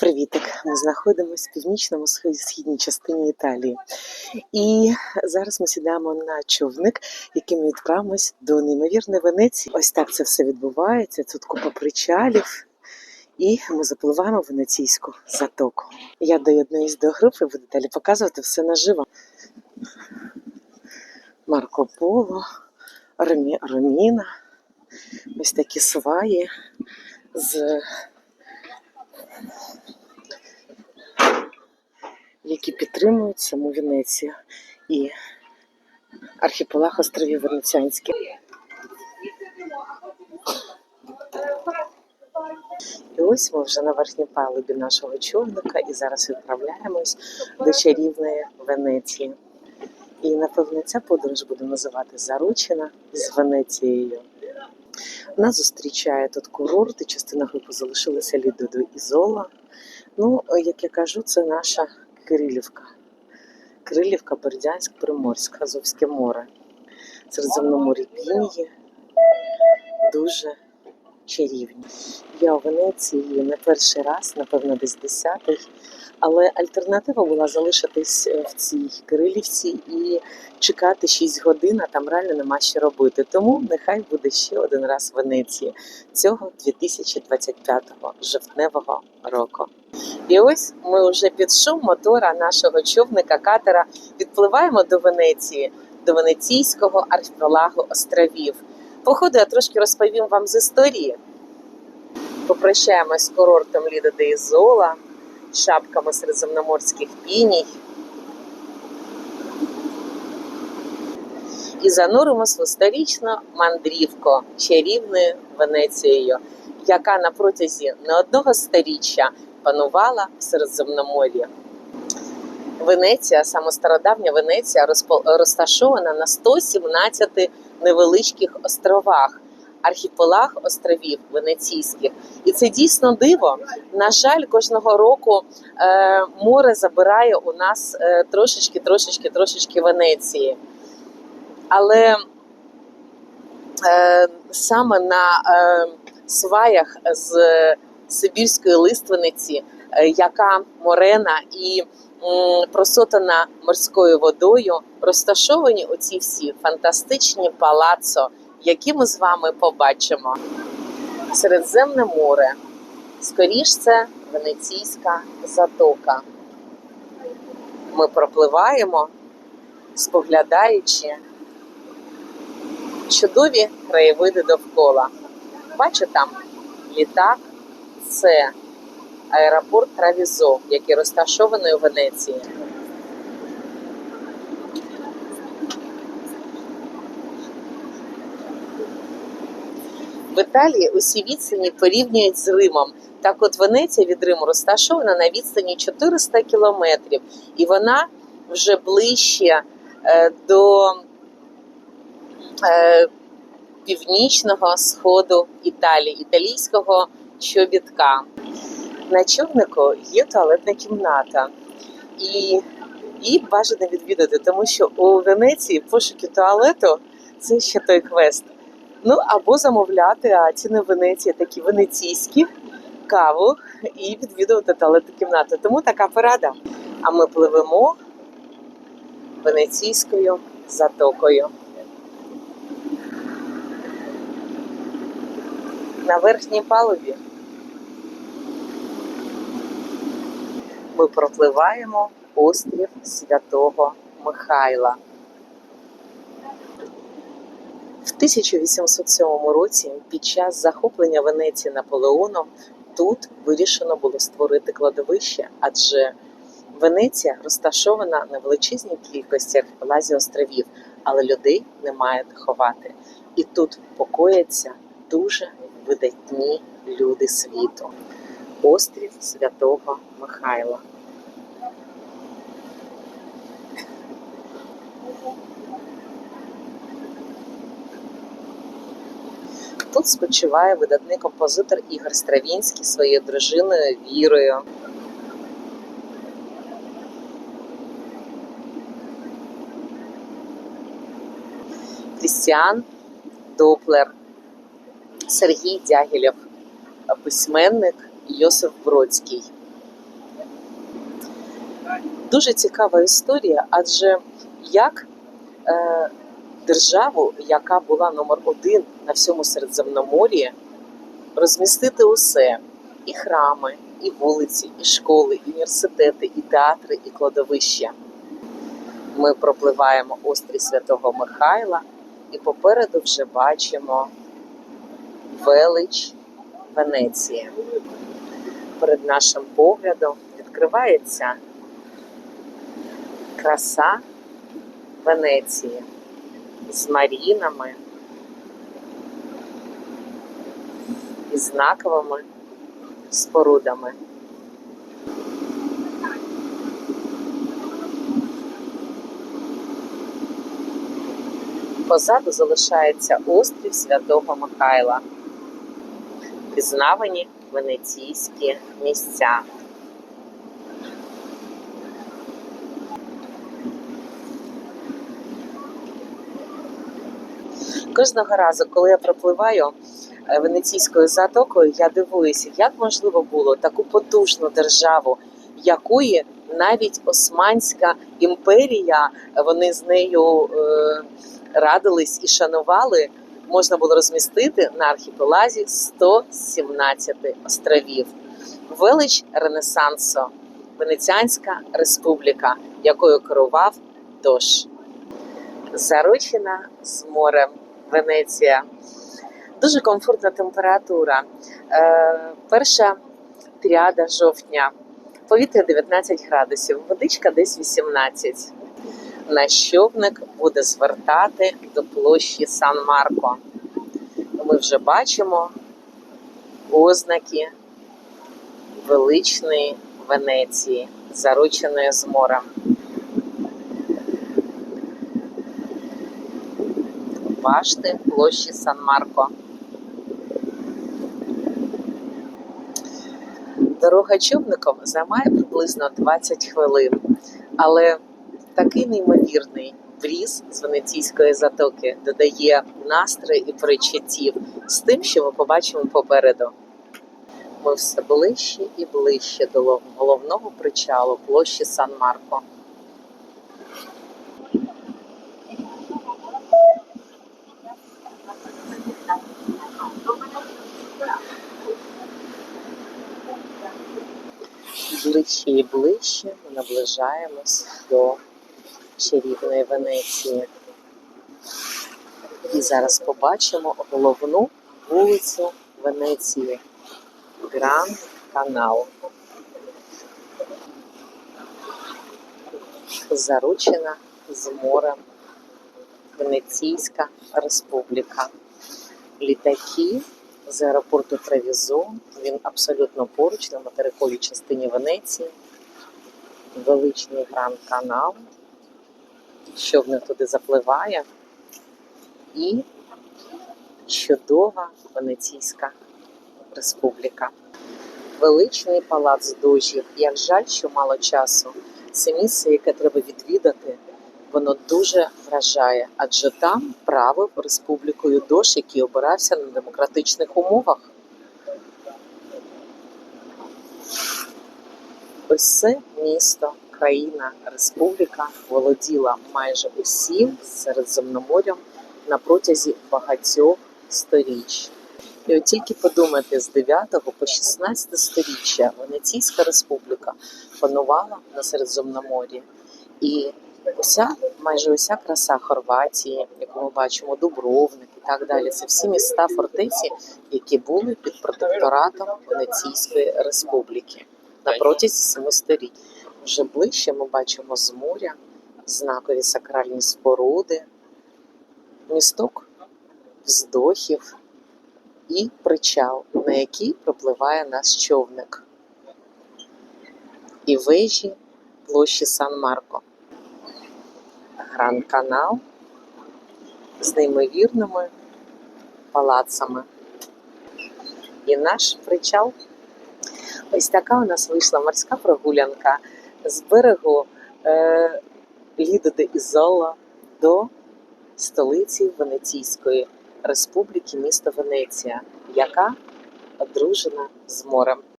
Привітик! Ми знаходимося в північному східній частині Італії. І зараз ми сідаємо на човник, яким відправимось до неймовірної Венеції. Ось так це все відбувається. Тут купа причалів. І ми запливаємо в венеційську затоку. Я доєднуюсь до групи, буду далі показувати все наживо. Марко Поло, Ромі, Роміна, ось такі сваї з які підтримують саму Венецію і архіпелаг островів Венеціанських. І ось ми вже на верхній палубі нашого човника і зараз відправляємось до чарівної Венеції. І напевно ця подорож буде називати Заручена з Венецією. Нас зустрічає тут курорт, і частина групи залишилася Лідо до Ізола. Ну, як я кажу, це наша Кирилівка. Кирилівка, Бердянськ, Приморськ, Азовське море. Середземномор'я Пінії. Дуже чарівні. Я у Венеції не перший раз, напевно, десь десятий. Але альтернатива була залишитись е, в цій Кирилівці і чекати 6 годин, а там реально нема що робити. Тому нехай буде ще один раз в Венеції цього 2025 жовтневого року. І ось ми вже під шум мотора нашого човника катера відпливаємо до Венеції, до Венеційського архіпелагу островів. Походу, я трошки розповім вам з історії. Попрощаємось з курортом Ліда де Ізола, шапками середземноморських піній. І зануримось в історичну мандрівку чарівною Венецією, яка на протязі не одного сторіччя панувала в Середземномор'ї. Венеція, саме стародавня Венеція, розташована на 117 невеличких островах, архіпелаг островів венеційських. І це дійсно диво. На жаль, кожного року е, море забирає у нас е, трошечки, трошечки, трошечки Венеції. Але е, саме на е, сваях з Сибірської лиственниці, е, яка морена і просотана морською водою, розташовані оці всі фантастичні палацо, які ми з вами побачимо. Середземне море. Скоріш це Венеційська затока. Ми пропливаємо, споглядаючи чудові краєвиди довкола. Бачу там літак, це аеропорт Травізо, який розташований у Венеції. В Італії усі відстані порівнюють з Римом. Так от Венеція від Риму розташована на відстані 400 кілометрів, і вона вже ближче е, до е, північного сходу Італії, італійського чобітка. На човнику є туалетна кімната, і її бажано відвідати, тому що у Венеції пошуки туалету це ще той квест. Ну або замовляти, а ціни в Венеції такі венеційські, каву і відвідувати туалетну кімнату. Тому така порада. А ми пливемо венеційською затокою. На верхній палубі ми пропливаємо острів Святого Михайла. В 1807 році під час захоплення Венеції Наполеоном тут вирішено було створити кладовище, адже Венеція розташована на величезній кількості архіпелазі островів, але людей немає де ховати. І тут покояться дуже видатні люди світу. Острів Святого Михайла. Тут спочиває видатний композитор Ігор Стравінський своєю дружиною Вірою. Крістіан Доплер, Сергій Дягілєв, письменник Йосиф Бродський. Дуже цікава історія, адже як е, державу, яка була номер один на всьому Середземномор'ї, розмістити усе: і храми, і вулиці, і школи, і університети, і театри, і кладовища. Ми пропливаємо острів Святого Михайла і попереду вже бачимо велич Венеції. Перед нашим поглядом відкривається краса Венеції з марінами і знаковими спорудами. Позаду залишається острів Святого Михайла, пізнавані венеційські місця. Кожного разу, коли я пропливаю е, венеційською затокою, я дивуюся, як можливо було таку потужну державу, якої навіть Османська імперія, вони з нею е, радились і шанували, можна було розмістити на архіпелазі 117 островів. Велич Ренесансу, Венеціанська республіка, якою керував Дош. Заручена з морем Венеція. Дуже комфортна температура. Е, перша тріада жовтня. Повітря 19 градусів, водичка десь 18. Наш човник буде звертати до площі Сан-Марко. Ми вже бачимо ознаки величної Венеції, зарученої з морем. башти площі Сан-Марко. Дорога човником займає приблизно 20 хвилин, але такий неймовірний бріз з Венеційської затоки додає настрій і перечуттів з тим, що ми побачимо попереду. Ми все ближче і ближче до головного причалу площі Сан-Марко. Ближче і ближче ми наближаємось до чарівної Венеції. І зараз побачимо головну вулицю Венеції Гранд Канал. Заручена з морем Венеційська республіка. Літаки з аеропорту Тревізо. Він абсолютно поруч на материковій частині Венеції. Величний гранд канал. Човни туди запливає. І чудова Венеційська республіка. Величний палац дожів. Як жаль, що мало часу. Це місце, яке треба відвідати, воно дуже вражає, адже там правив республікою Дош, який обирався на демократичних умовах. Ось це місто, країна, республіка володіла майже усім Середземноморям на протязі багатьох сторіч. І от тільки подумати, з 9 по 16 сторіччя Венеційська республіка панувала на Середземномор'ї. І уся, майже уся краса Хорватії, яку ми бачимо, Дубровник і так далі, це всі міста фортеці, які були під протекторатом Венеційської республіки на протязі семи століть. Вже ближче ми бачимо з моря знакові сакральні споруди, місток вздохів і причал, на який пропливає наш човник, і вежі площі Сан-Марко. Гранд-канал з неймовірними палацами. І наш причал. Ось така у нас вийшла морська прогулянка з берегу е, Лідо Ізола до столиці Венеційської республіки, міста Венеція, яка одружена з морем.